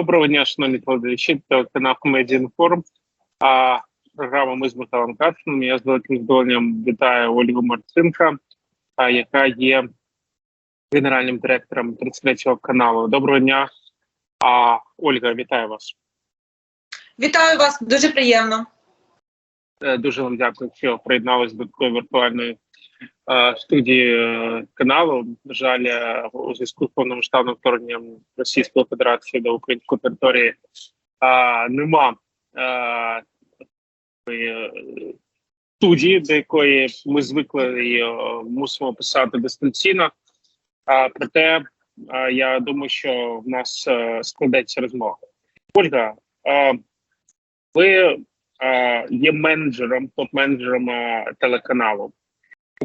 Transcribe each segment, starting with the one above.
Доброго дня, шановні телеглядачі, телеканал Комедія Інформ. А програма ми з Михайлом Кацином. Я з великим задоволенням вітаю Ольгу Марцинка, яка є генеральним директором 33-го каналу. Доброго дня, а, Ольга, вітаю вас. Вітаю вас, дуже приємно. Е, Дуже вам дякую, що приєдналися до такої віртуальної студії е, каналу. На жаль, е, у зв'язку з повномасштабним вторгненням Російської Федерації до української території е, нема е, е, студії, до якої ми звикли і е, мусимо писати дистанційно. Проте е, я думаю, що в нас е, складеться розмова. Ольга, е, ви е, є менеджером, топ-менеджером е, телеканалу.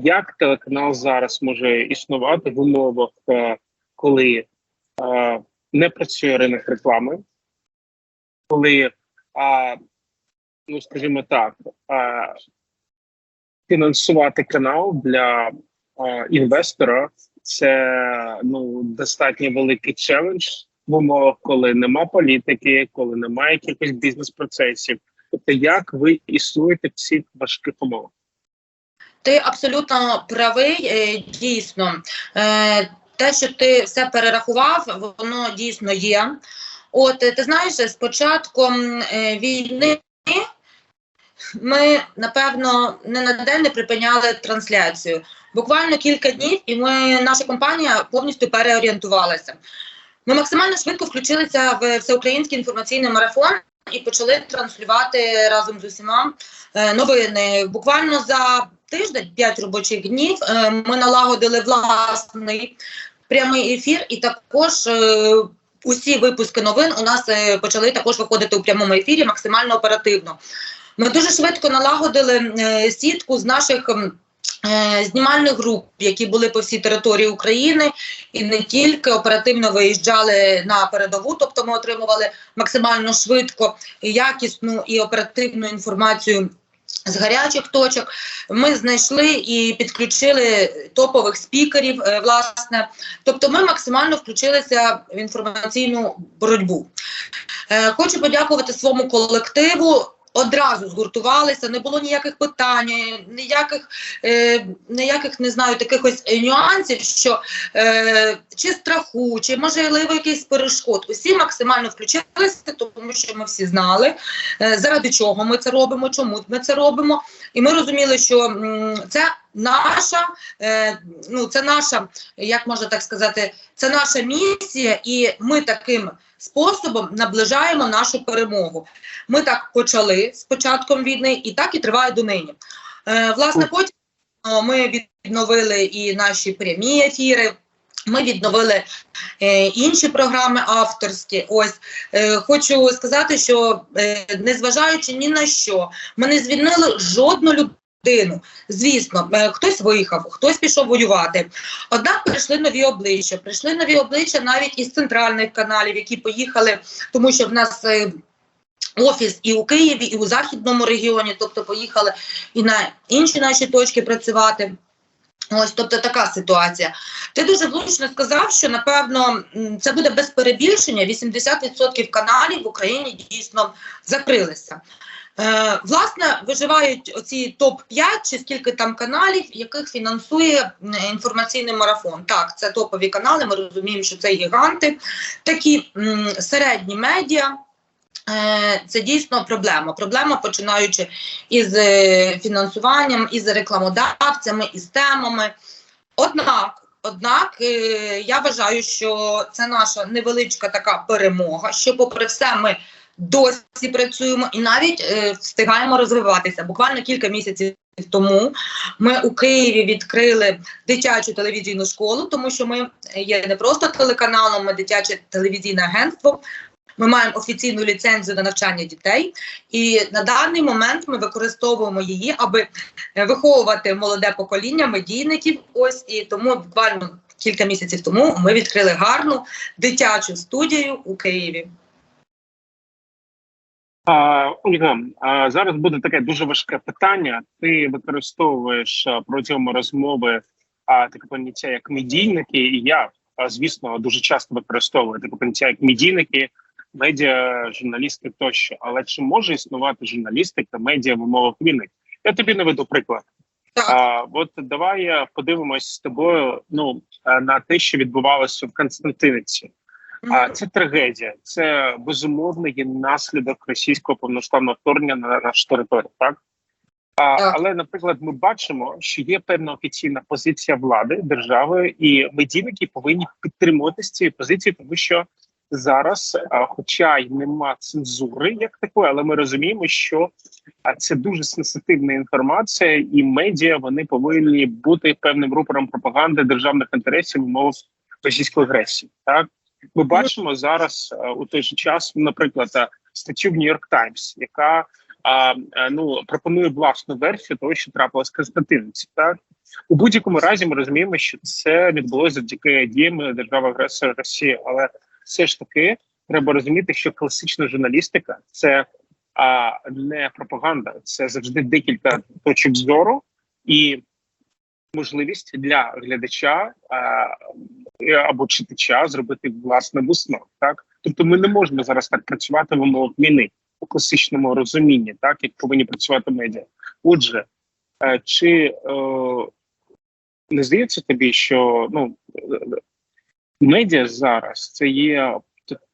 Як телеканал зараз може існувати в умовах, е, коли е, не працює ринок реклами, коли, е, ну скажімо так, фінансувати канал для інвестора це ну достатньо великий челендж в умовах, коли нема політики, коли немає якихось бізнес-процесів. Тобто, як ви існуєте в цих важких умовах? Ти абсолютно правий, е, дійсно. Е, Те, що ти все перерахував, воно дійсно є. От ти знаєш, з початком е, війни ми напевно не на день не припиняли трансляцію. Буквально кілька днів, і ми, наша компанія повністю переорієнтувалася. Ми максимально швидко включилися в всеукраїнський інформаційний марафон і почали транслювати разом з усіма новини. Буквально за тиждень, 5 робочих днів, е, ми налагодили власний прямий ефір, і також е, усі випуски новин у нас е, почали також виходити у прямому ефірі максимально оперативно. Ми дуже швидко налагодили сітку з наших. Знімальних груп, які були по всій території України, і не тільки оперативно виїжджали на передову, тобто ми отримували максимально швидко і якісну і оперативну інформацію з гарячих точок. Ми знайшли і підключили топових спікерів. е, Власне, тобто, ми максимально включилися в інформаційну боротьбу. Е, Хочу подякувати своєму колективу. Одразу згуртувалися, не було ніяких питань, ніяких, е, ніяких не знаю, таких ось нюансів, що е, чи страху, чи можливо якийсь перешкод. Усі максимально включилися, тому що ми всі знали, е, заради чого ми це робимо, чому ми це робимо. І ми розуміли, що м, це наша, е, ну це наша, як можна так сказати, це наша місія, і ми таким способом наближаємо нашу перемогу. Ми так почали з початком війни, і так і триває донині. Е, власне, потім ми відновили і наші прямі ефіри. Ми відновили е, інші програми авторські. Ось е, хочу сказати, що е, незважаючи ні на що, ми не звільнили жодну людину. Звісно, е, хтось виїхав, хтось пішов воювати. Однак прийшли нові обличчя. Прийшли нові обличчя навіть із центральних каналів, які поїхали, тому що в нас. е, Офіс і у Києві, і у західному регіоні, тобто поїхали і на інші наші точки працювати. Ось, тобто така ситуація. Ти дуже влучно сказав, що напевно це буде без перебільшення. 80% каналів в Україні дійсно закрилися. Е, власне, виживають оці топ-5 чи скільки там каналів, яких фінансує інформаційний марафон. Так, це топові канали. Ми розуміємо, що це гіганти, такі середні медіа. Е, Це дійсно проблема. Проблема починаючи із е, фінансуванням, із рекламодавцями, із темами. Однак, однак, я вважаю, що це наша невеличка така перемога, що, попри все, ми досі працюємо і навіть е, встигаємо розвиватися. Буквально кілька місяців тому ми у Києві відкрили дитячу телевізійну школу, тому що ми є не просто телеканалом, ми дитяче телевізійне агентство. Ми маємо офіційну ліцензію на навчання дітей, і на даний момент ми використовуємо її, аби виховувати молоде покоління медійників. Ось і тому буквально кілька місяців тому ми відкрили гарну дитячу студію у Києві. А, Ольга, а зараз буде таке дуже важке питання. Ти використовуєш протягом розмови а, таке поняття як медійники, і я, звісно, дуже часто використовую таке поняття як медійники. медіа, журналісти тощо. Але чи може існувати журналістика, медіа в умовах війни? Я тобі наведу приклад. А, от давай подивимось з тобою ну, на те, що відбувалося в Константиниці. А це трагедія. Це безумовно є наслідок російського повноштабного вторгнення на нашу територію. Так а, але, наприклад, ми бачимо, що є певна офіційна позиція влади держави, і медійники повинні підтримувати з цієї позиції, тому що зараз, а, хоча й нема цензури, як такої, але ми розуміємо, що а, це дуже сенситивна інформація, і медіа вони повинні бути певним рупором пропаганди державних інтересів в російської агресії. Так ми бачимо зараз е, у той же час, наприклад, е, статтю в Нью-Йорк Таймс, яка а, е, ну пропонує власну версію того, що трапилось в Константиниці. Так? У будь-якому разі ми розуміємо, що це відбулося завдяки діям держави агресора Росії, але все ж таки треба розуміти, що класична журналістика це а, не пропаганда, це завжди декілька точок зору. І можливість для глядача або читача зробити власне висновок. Так, тобто, ми не можемо зараз так працювати в умовах війни у класичному розумінні, так як повинні працювати медіа. Отже, е, чи е, не здається тобі, що ну медіа зараз це є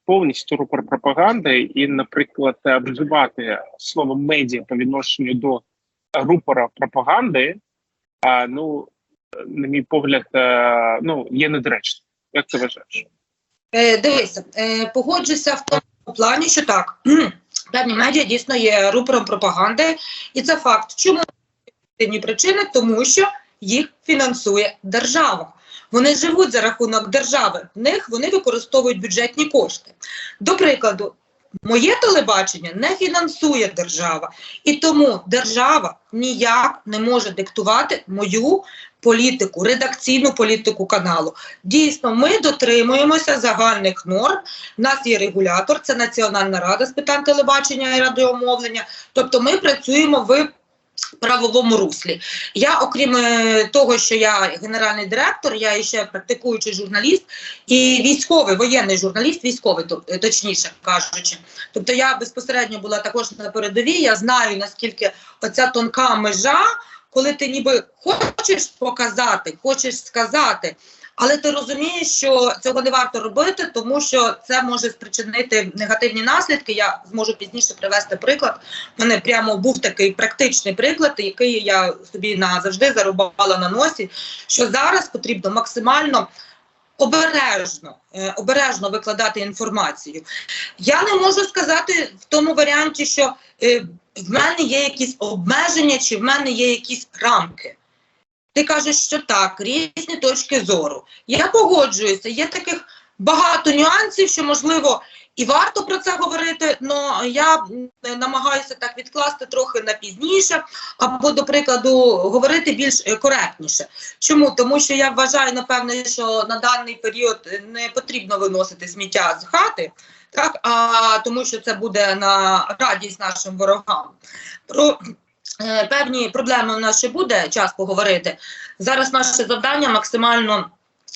повністю рупор пропаганди, і, наприклад, вживати слово медіа по відношенню до рупора пропаганди, а ну на мій погляд, е, ну є недоречно. Як ти вважаєш? Е, дивися, е, погоджуся в тому плані, що так, певні медіа дійсно є рупором пропаганди, і це факт. Чому Об'єктивні причини? Тому що їх фінансує держава. Вони живуть за рахунок держави. В них вони використовують бюджетні кошти. До прикладу, моє телебачення не фінансує держава, і тому держава ніяк не може диктувати мою політику, редакційну політику каналу. Дійсно, ми дотримуємося загальних норм. У нас є регулятор, це Національна рада з питань телебачення і радіомовлення. Тобто, ми працюємо в правовому руслі. Я, окрім е, того, що я генеральний директор, я ще практикуючий журналіст і військовий воєнний журналіст, військовий, е, точніше кажучи. Тобто я безпосередньо була також на передовій. Я знаю наскільки оця тонка межа, коли ти ніби хочеш показати, хочеш сказати. Але ти розумієш, що цього не варто робити, тому що це може спричинити негативні наслідки. Я зможу пізніше привести приклад. У мене прямо був такий практичний приклад, який я собі назавжди зарубала на носі. Що зараз потрібно максимально обережно, е, обережно викладати інформацію. Я не можу сказати в тому варіанті, що е, в мене є якісь обмеження, чи в мене є якісь рамки. Ти кажеш, що так, різні точки зору. Я погоджуюся, є таких багато нюансів, що можливо і варто про це говорити, але я намагаюся так відкласти трохи на пізніше, або, до прикладу, говорити більш е, коректніше. Чому? Тому що я вважаю, напевно, що на даний період не потрібно виносити сміття з хати, так, а тому що це буде на радість нашим ворогам. Про певні проблеми у нас ще буде час поговорити. Зараз наше завдання максимально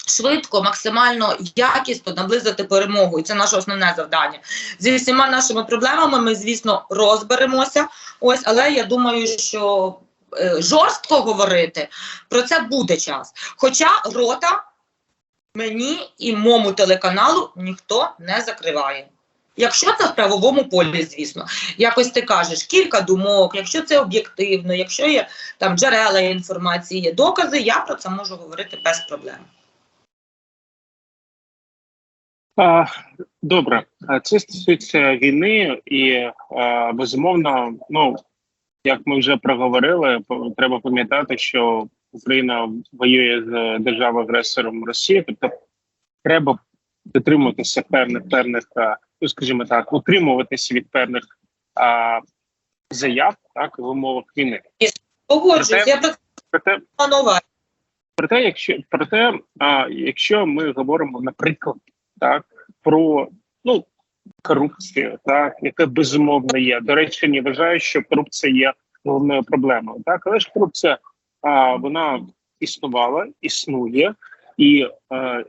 швидко, максимально якісно наблизити перемогу. І це наше основне завдання. Зі всіма нашими проблемами ми, звісно, розберемося. Ось, але я думаю, що е, жорстко говорити про це буде час. Хоча рота мені і моєму телеканалу ніхто не закриває. Якщо це в правовому полі, звісно, якось ти кажеш кілька думок, якщо це об'єктивно, якщо є там джерела інформації, є докази, я про це можу говорити без проблем. Добре, це стосується війни, і безумовно, ну як ми вже проговорили, треба пам'ятати, що Україна воює з державою агресором Росії, тобто треба дотримуватися певних певних, ну скажімо так, утримуватися від певних а, заяв так в умовах війни. Погоджуюсь, я це Проте. Проте, якщо проте, а, якщо ми говоримо, наприклад, так про ну корупцію, так яка безумовно є. До речі, не вважаю, що корупція є головною проблемою. Так, але ж корупція а, вона існувала, існує, і е,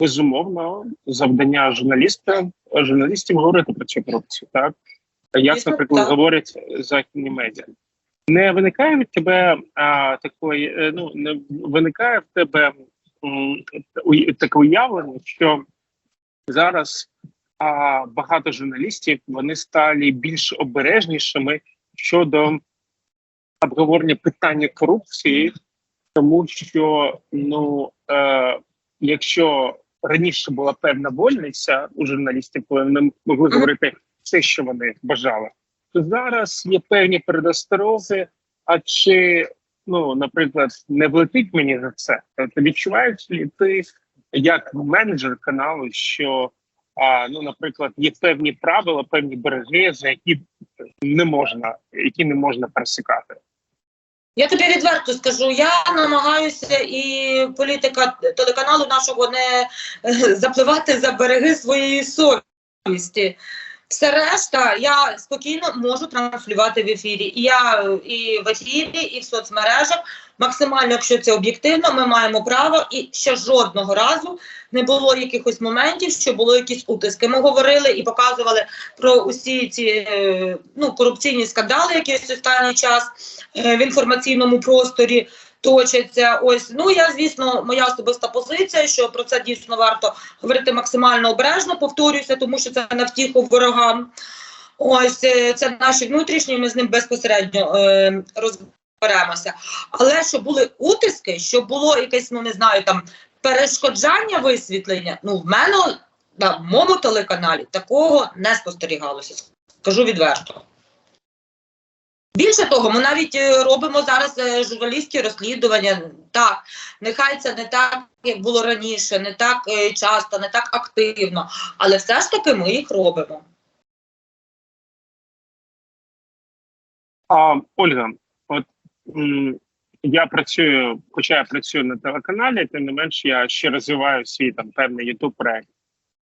безумовно завдання журналіста журналістів говорити про цю корупцію, так як, наприклад, говорять західні медіа. Не виникає від тебе а, такої, е, ну не виникає в тебе м, таке уявлення, що зараз а, багато журналістів вони стали більш обережнішими щодо обговорення питання корупції, тому що ну е, якщо раніше була певна вольниця у журналістів, коли вони могли говорити все, що вони бажали, то зараз є певні передостороги. А чи ну, наприклад, не влетить мені за це? Тобто відчуваєш ли ти як менеджер каналу, що а, ну, наприклад, є певні правила, певні береги, за які не можна, які не можна пересікати? Я тобі відверто скажу, я намагаюся і політика телеканалу нашого не е, запливати за береги своєї совісті. Все решта я спокійно можу транслювати в ефірі. І я і в ефірі, і в соцмережах. Максимально, якщо це об'єктивно, ми маємо право, і ще жодного разу не було якихось моментів, що було якісь утиски. Ми говорили і показували про усі ці е, ну, корупційні скандали, які ось останній час е, в інформаційному просторі точаться. Ось ну я звісно, моя особиста позиція, що про це дійсно варто говорити максимально обережно. Повторюся, тому що це на втіху ворогам. Ось е, це наші внутрішні. Ми з ним безпосередньо е, розберемося. Але що були утиски, що було якесь, ну не знаю, там перешкоджання висвітлення. Ну в мене на моєму телеканалі такого не спостерігалося. Скажу відверто. Більше того, ми навіть е, робимо зараз е, журналістські розслідування. Так, нехай це не так, як було раніше, не так е, часто, не так активно, але все ж таки ми їх робимо. А Ольга, от я працюю, хоча я працюю на телеканалі, тим не менш я ще розвиваю свій там певний youtube проект.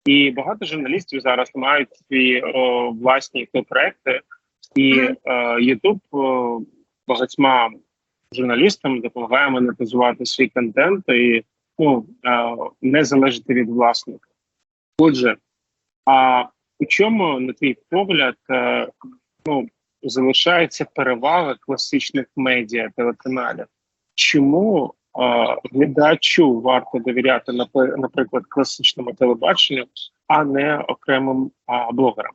І багато журналістів зараз мають свої о, власні проекти, і е, YouTube багатьма журналістам допомагає монетизувати свій контент і ну, е, не залежати від власника. Отже, а у чому, на твій погляд, е, ну, залишається перевага класичних медіа телеканалів. Чому е, глядачу варто довіряти наприклад класичному телебаченню, а не окремим а, блогерам?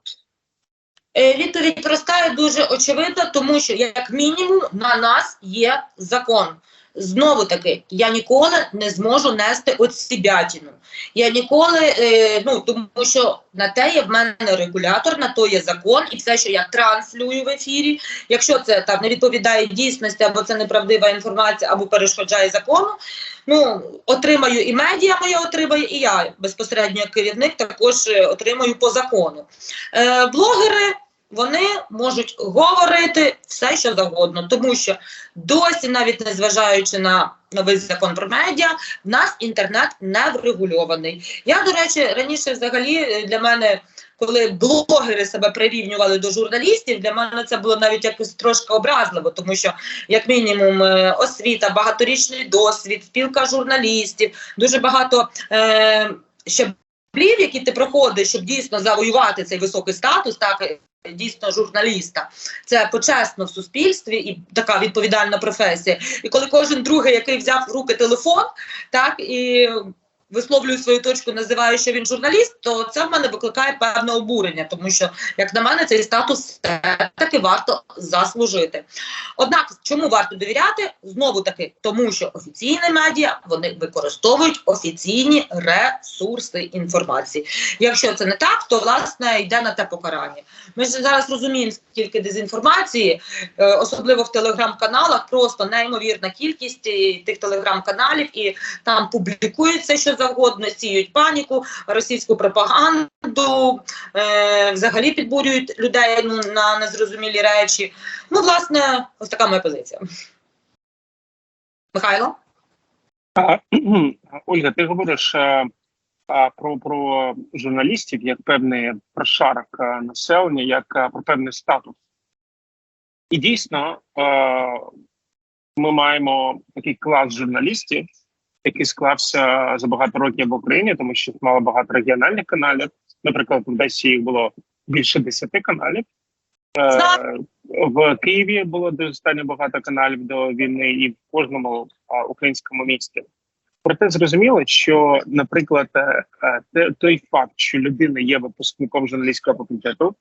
Е, Відповідь проста і дуже очевидна, тому що як мінімум на нас є закон. Знову таки, я ніколи не зможу нести оцібятіну. Я ніколи, е, ну тому що на те є в мене регулятор, на то є закон, і все, що я транслюю в ефірі, якщо це там не відповідає дійсності, або це неправдива інформація, або перешкоджає закону. Ну отримаю і медіа моє отримає, і я безпосередньо як керівник також е, отримаю по закону. Е, блогери вони можуть говорити все, що завгодно, тому що досі, навіть незважаючи на новий закон про медіа, в нас інтернет не врегульований. Я, до речі, раніше взагалі е, для мене. Коли блогери себе прирівнювали до журналістів, для мене це було навіть якось трошки образливо, тому що, як мінімум, е, освіта, багаторічний досвід, спілка журналістів, дуже багато е, щаблів, які ти проходиш, щоб дійсно завоювати цей високий статус, так дійсно журналіста. Це почесно в суспільстві і така відповідальна професія. І коли кожен другий, який взяв в руки телефон, так і висловлює свою точку, називає, що він журналіст, то це в мене викликає певне обурення, тому що, як на мене, цей статус таки варто заслужити. Однак, чому варто довіряти? Знову таки, тому що офіційні медіа вони використовують офіційні ресурси інформації. Якщо це не так, то власне йде на те покарання. Ми ж зараз розуміємо, скільки дезінформації, е, особливо в телеграм-каналах, просто неймовірна кількість тих телеграм-каналів, і там публікується що завгодно, сіють паніку, російську пропаганду, е, взагалі підбурюють людей ну, на незрозумілі речі. Ну, власне, ось така моя позиція. Михайло? А, Ольга, ти говориш а, а, про, про журналістів як певний прошарок а, населення, як а, про певний статус. І дійсно, а, ми маємо такий клас журналістів, який склався за багато років в Україні, тому що мало багато регіональних каналів. Наприклад, в Одесі їх було більше 10 каналів. Е, в Києві було достатньо багато каналів до війни, і в кожному українському місті. Проте зрозуміло, що, наприклад, е, е, той факт, що людина є випускником журналістського факультету,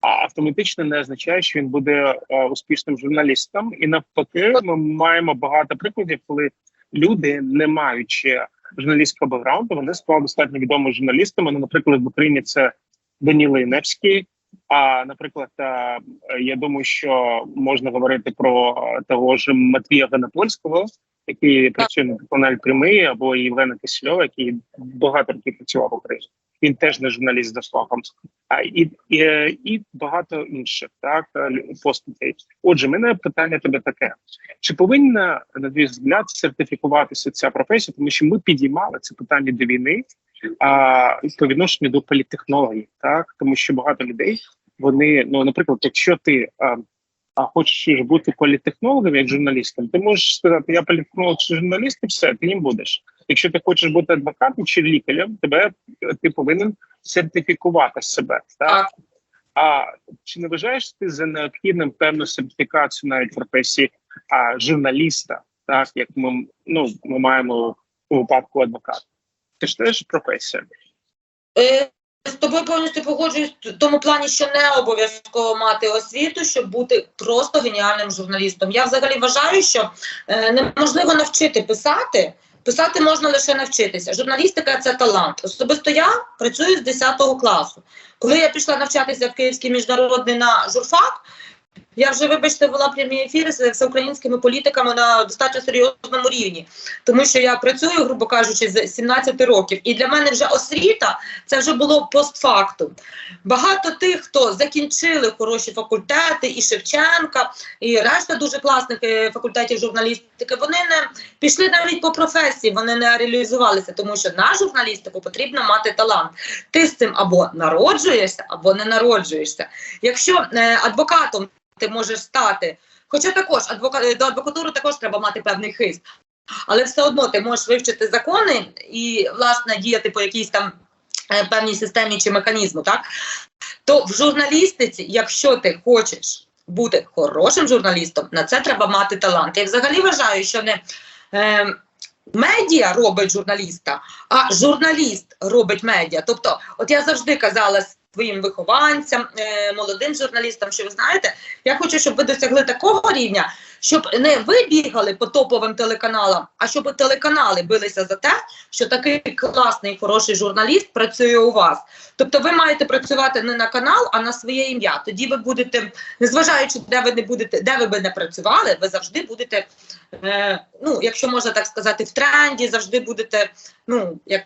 автоматично не означає, що він буде успішним журналістом. І навпаки, ми маємо багато прикладів, коли люди, не маючи журналістського бекграунду, вони стали достатньо відомими журналістами. Ну, наприклад, в Україні це Даніло Іневський. А наприклад, е, я думаю, що можна говорити про того ж Матвія Венопольського, який працює на каналі Прямий, або Євгена Кисельова, який багато років працював в Україні. Він теж не журналіст за фахом. А і, і, і багато інших так е, постатей. Отже, мене питання тебе таке: чи повинна на твій взгляд сертифікуватися ця професія? Тому що ми підіймали це питання до війни а, по відношенню до політтехнологій, так тому що багато людей вони, ну наприклад, якщо ти а, а хочеш бути політтехнологом як журналістом, ти можеш сказати, я політтехнолог чи журналіст, і все, ти їм будеш. Якщо ти хочеш бути адвокатом чи лікарем, тебе ти повинен сертифікувати себе. Так? А чи не вважаєш ти за необхідним певну сертифікацію навіть професії а, журналіста, так як ми ну ми маємо у випадку адвоката? Це ж теж професія. Е, З тобою повністю погоджуюсь в тому плані, що не обов'язково мати освіту, щоб бути просто геніальним журналістом. Я взагалі вважаю, що е, неможливо навчити писати. Писати можна лише навчитися. Журналістика це талант. Особисто я працюю з 10 класу. Коли я пішла навчатися в Київський міжнародний на журфак, я вже, вибачте, вела прямі ефіри з всеукраїнськими політиками на достатньо серйозному рівні, тому що я працюю, грубо кажучи, з 17 років, і для мене вже освіта це вже було постфактум. Багато тих, хто закінчили хороші факультети, і Шевченка, і решта дуже класних е, факультетів журналістики, вони не пішли навіть по професії, вони не реалізувалися, тому що на журналістику потрібно мати талант. Ти з цим або народжуєшся, або не народжуєшся. Якщо е, адвокатом ти можеш стати, хоча також адвока... до адвокатури також треба мати певний хист. Але все одно ти можеш вивчити закони і, власне, діяти по якійсь там е, певній системі чи механізму, так? То в журналістиці, якщо ти хочеш бути хорошим журналістом, на це треба мати талант. Я взагалі вважаю, що не е, медіа робить журналіста, а журналіст робить медіа. Тобто, от я завжди казала своїм вихованцям, е, молодим журналістам, що ви знаєте, я хочу, щоб ви досягли такого рівня, щоб не ви бігали по топовим телеканалам, а щоб телеканали билися за те, що такий класний, хороший журналіст працює у вас. Тобто ви маєте працювати не на канал, а на своє ім'я. Тоді ви будете, незважаючи, де ви не будете, де ви би не працювали, ви завжди будете, е, ну, якщо можна так сказати, в тренді, завжди будете, ну, як.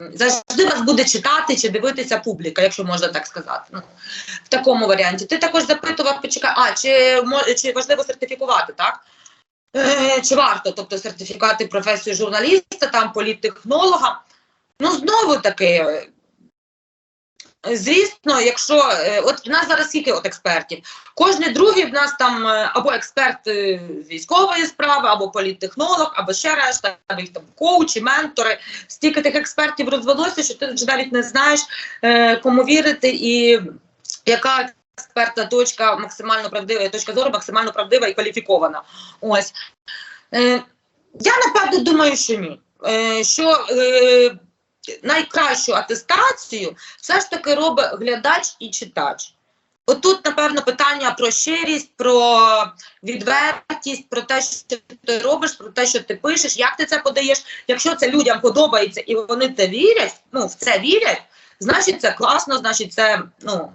Завжди вас буде читати чи дивитися публіка, якщо можна так сказати. Ну, в такому варіанті. Ти також запитував, почекай, а чи, чи важливо сертифікувати, так? Е, чи варто, тобто сертифікати професію журналіста, там політтехнолога. Ну, знову таки, звісно, якщо е, от в нас зараз скільки от експертів, кожний другий в нас там е, або експерт е, з військової справи, або політтехнолог, або ще решта, або їх там коучі, ментори. Стільки тих експертів розвелося, що ти вже навіть не знаєш, е, кому вірити і яка експертна точка максимально правдива, точка зору максимально правдива і кваліфікована. Ось. Е, я напевно думаю, що ні. Е, що е, найкращу атестацію все ж таки робить глядач і читач. От тут, напевно, питання про щирість, про відвертість, про те, що ти робиш, про те, що ти пишеш, як ти це подаєш. Якщо це людям подобається і вони це вірять, ну в це вірять, значить це класно, значить це ну.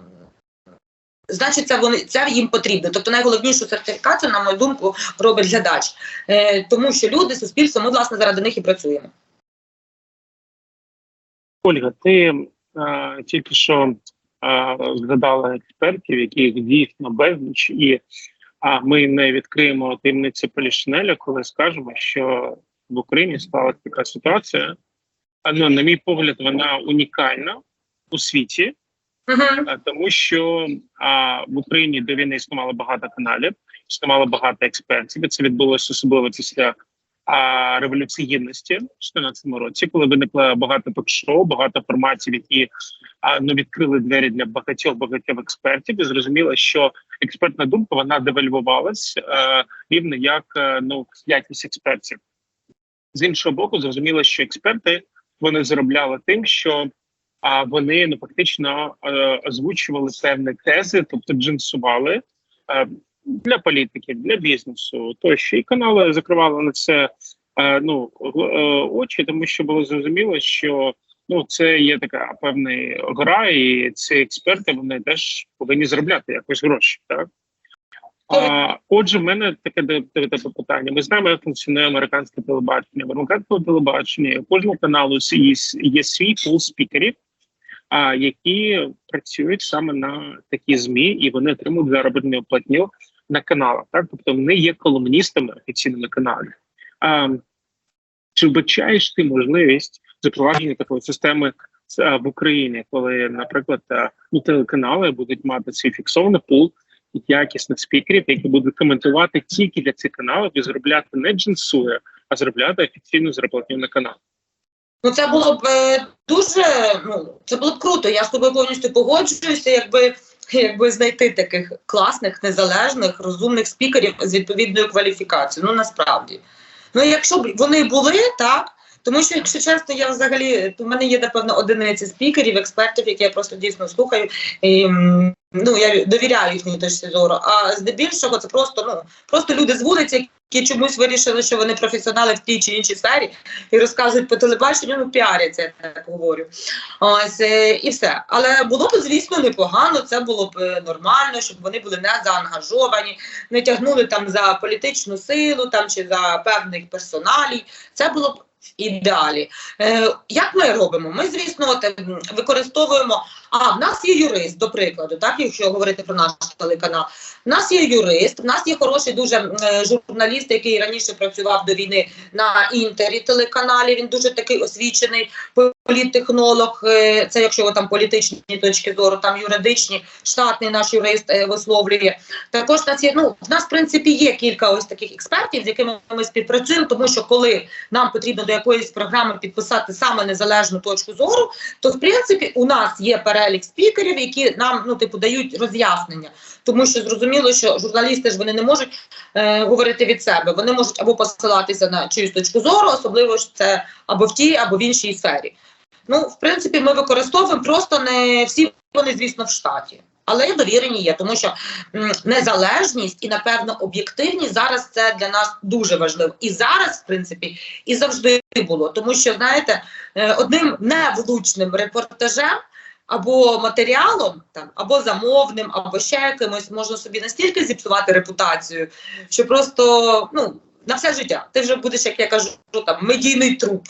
Значить, це вони це їм потрібно. Тобто найголовнішу сертифікацію, на мою думку, робить глядач, е, тому що люди, суспільство, ми власне заради них і працюємо. Ольга, ти е, тільки що е, згадала експертів, яких дійсно безліч, і а ми не відкриємо таємниці Полішинеля, коли скажемо, що в Україні сталася така ситуація. Ну, на мій погляд, вона унікальна у світі, а, тому що а, в Україні до війни існувало багато каналів, існувало багато експертів. І це відбулося особливо після революції гідності в 2014 році, коли виникло багато ток-шоу, багато форматів, які ну відкрили двері для багатьох багатьох експертів, і зрозуміло, що експертна думка вона девальвувалась е, рівно як е, ну якість експертів. З іншого боку, зрозуміло, що експерти вони заробляли тим, що а вони ну фактично е, озвучували певні тези, тобто джинсували для політиків, для бізнесу, тощо і канали закривали на це е, ну е, очі, тому що було зрозуміло, що ну це є така певна гра, і ці експерти вони теж повинні заробляти якось гроші, так. А, отже, в мене таке питання. Ми знаємо, як функціонує американське телебачення. В американському телебаченні кожного каналу є, є свій пул спікерів, а, які працюють саме на такі змі, і вони отримують заробітну платню на каналах. Так, тобто вони є колумністами офіційними каналів. А, чи вбачаєш ти можливість запровадження такої системи е, в Україні, коли, наприклад, е, ну, телеканали будуть мати свій фіксований пул якісних спікерів, які будуть коментувати тільки для цих каналів і заробляти не джинсує, а заробляти офіційну зарплатню на канал. Ну, це було б е, дуже ну це було б круто. Я з тобою повністю погоджуюся, якби якби знайти таких класних, незалежних, розумних спікерів з відповідною кваліфікацією. Ну насправді. Ну, якщо б вони були, так. Тому що, якщо чесно, я взагалі у мене є напевно одиниці спікерів, експертів, які я просто дійсно слухаю. І, ну я довіряю їхній точці зору. А здебільшого це просто ну просто люди з вулиці, які чомусь вирішили, що вони професіонали в тій чи іншій сфері і розказують по телебаченню, ну піаряться, я так говорю. Ось е, і все. Але було б, звісно, непогано. Це було б е, нормально, щоб вони були не заангажовані, не тягнули там за політичну силу там чи за певних персоналій. Це було б. в Ідеалі. Е, як ми робимо? Ми, звісно, ем, використовуємо. А в нас є юрист, до прикладу, так, якщо говорити про наш телеканал. В нас є юрист, в нас є хороший дуже е, журналіст, який раніше працював до війни на інтері телеканалі. Він дуже такий освічений політтехнолог. е, Це якщо там політичні точки зору, там юридичні, штатний наш юрист е, висловлює. Також в нас є. Ну в нас в принципі є кілька ось таких експертів, з якими ми співпрацюємо, тому що коли нам потрібно до якоїсь програми підписати саме незалежну точку зору, то в принципі у нас є перелік спікерів, які нам ну типу дають роз'яснення, тому що зрозуміло, що журналісти ж вони не можуть е, говорити від себе. Вони можуть або посилатися на чиюсь точку зору, особливо ж це або в тій, або в іншій сфері. Ну, в принципі, ми використовуємо просто не всі вони, звісно, в штаті. Але довірені є, тому що незалежність і напевно об'єктивність зараз це для нас дуже важливо. І зараз, в принципі, і завжди було. Тому що, знаєте, е, одним невлучним репортажем або матеріалом, там, або замовним, або ще якимось можна собі настільки зіпсувати репутацію, що просто ну, на все життя. Ти вже будеш, як я кажу, там медійний труп.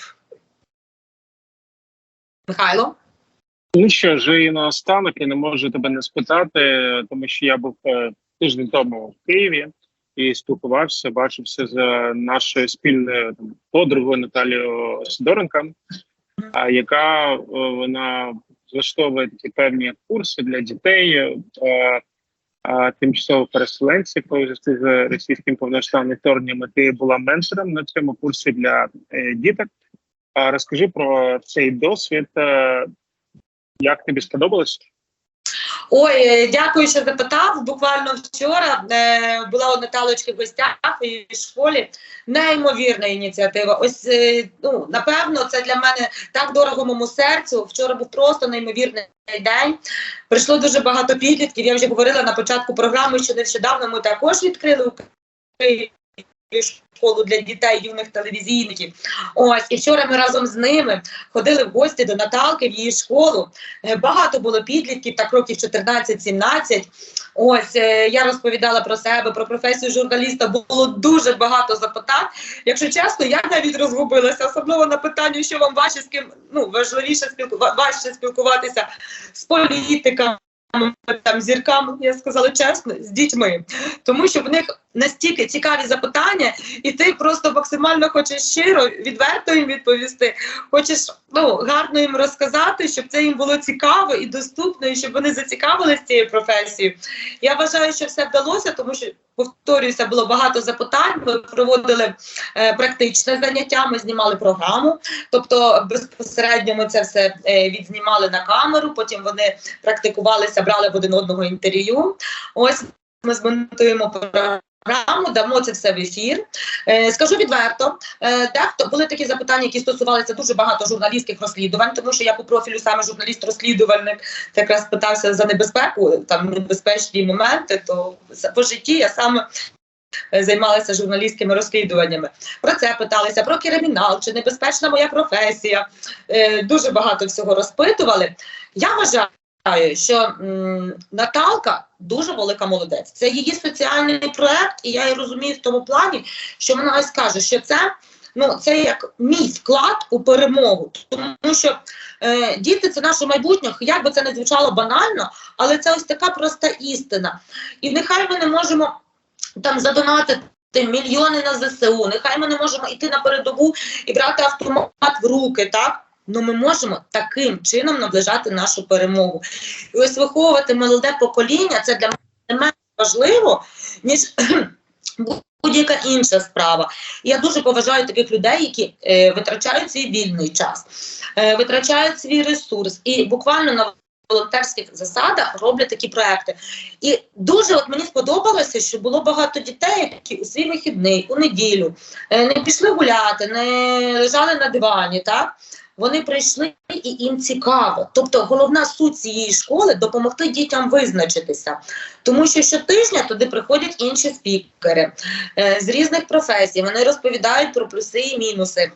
Михайло? Ну що ж, і наостанок я не можу тебе не спитати, тому що я був е, тиждень тому в Києві і спілкувався, бачився з нашою спільною там, подругою Наталією Сидоренко, яка вона влаштовує такі певні курси для дітей. Е, е, Тимчасово переселенців Коли з російським повноштабним вторгненням ти була ментором на цьому курсі для е, діток. Е, розкажи про цей досвід. е, Як тобі сподобалось? Ой, е, дякую, що запитав. Буквально вчора е, була у Наталочки в гостях її школі. Неймовірна ініціатива. Ось е, ну напевно, це для мене так дорого моєму серцю. Вчора був просто неймовірний день. Прийшло дуже багато підлітків. Я вже говорила на початку програми, що нещодавно ми також відкрили у Києві школу для дітей юних телевізійників. Ось і вчора ми разом з ними ходили в гості до Наталки в її школу. Е, Багато було підлітків, так років 14-17. Ось е, я розповідала про себе, про професію журналіста. Було дуже багато запитань. Якщо чесно, я навіть розгубилася, особливо на питанню, що вам важче з ким ну важливіше спілку важче спілкуватися з політиками. Там зірками, я сказала чесно, з дітьми, тому що в них настільки цікаві запитання, і ти просто максимально хочеш щиро, відверто їм відповісти. Хочеш ну, гарно їм розказати, щоб це їм було цікаво і доступно, і щоб вони зацікавилися цією професією. Я вважаю, що все вдалося, тому що повторююся, було багато запитань. Ми проводили е, практичне заняття, ми знімали програму, тобто безпосередньо ми це все е, відзнімали на камеру. Потім вони практикувалися, брали в один одного інтерв'ю. Ось ми змонтуємо програму, дамо це все в ефір. Е, скажу відверто, дехто були такі запитання, які стосувалися дуже багато журналістських розслідувань, тому що я по профілю саме журналіст-розслідувальник якраз питався за небезпеку, там небезпечні моменти, то по житті я саме. е, Займалася журналістськими розслідуваннями. Про це питалися, про кримінал, чи небезпечна моя професія. Е, дуже багато всього розпитували. Я вважаю, що Наталка дуже велика молодець. Це її соціальний проект, і я її розумію в тому плані, що вона ось каже, що це. Ну, це як мій вклад у перемогу, тому що е, діти це наше майбутнє. Як би це не звучало банально, але це ось така проста істина. І нехай ми не можемо там задонатити мільйони на ЗСУ, нехай ми не можемо йти на передову і брати автомат в руки, так? Ну ми можемо таким чином наближати нашу перемогу. І ось виховувати молоде покоління це для мене менш важливо, ніж будь-яка інша справа. Я дуже поважаю таких людей, які е, витрачають свій вільний час, е, витрачають свій ресурс і буквально на волонтерських засадах роблять такі проекти. І дуже от мені сподобалося, що було багато дітей, які у свій вихідний, у неділю е, не пішли гуляти, не лежали на дивані. так? Вони прийшли і їм цікаво. Тобто головна суть цієї школи допомогти дітям визначитися. Тому що щотижня туди приходять інші спікери е, з різних професій. Вони розповідають про плюси і мінуси.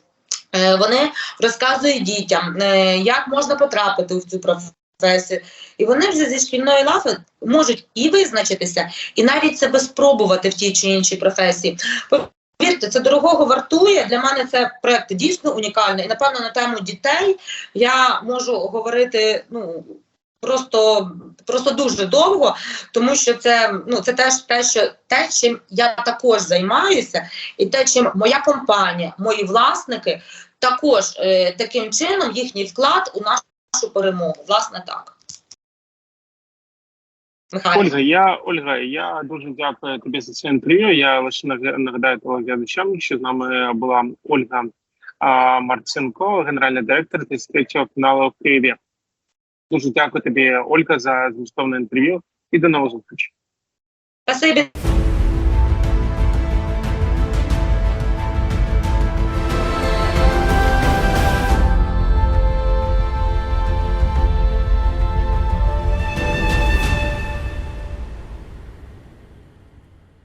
Е, вони розказують дітям, е, як можна потрапити в цю професію. І вони вже зі шкільної лафи можуть і визначитися, і навіть себе спробувати в тій чи іншій професії. Повірте, це дорогого вартує. Для мене це проект дійсно унікальний. І напевно на тему дітей я можу говорити ну просто, просто дуже довго, тому що це ну це теж те, що те, чим я також займаюся, і те, чим моя компанія, мої власники також е, таким чином їхній вклад у нашу перемогу. Власне так. Ольга, я Ольга, я дуже дякую тобі за це інтерв'ю. Я лише нагадаю телеглядачам, що з нами була Ольга а, Марцинко, генеральний директор третього каналу в Києві. Дуже дякую тобі, Ольга, за змістовне інтерв'ю і до нових зустрічей. Спасибі.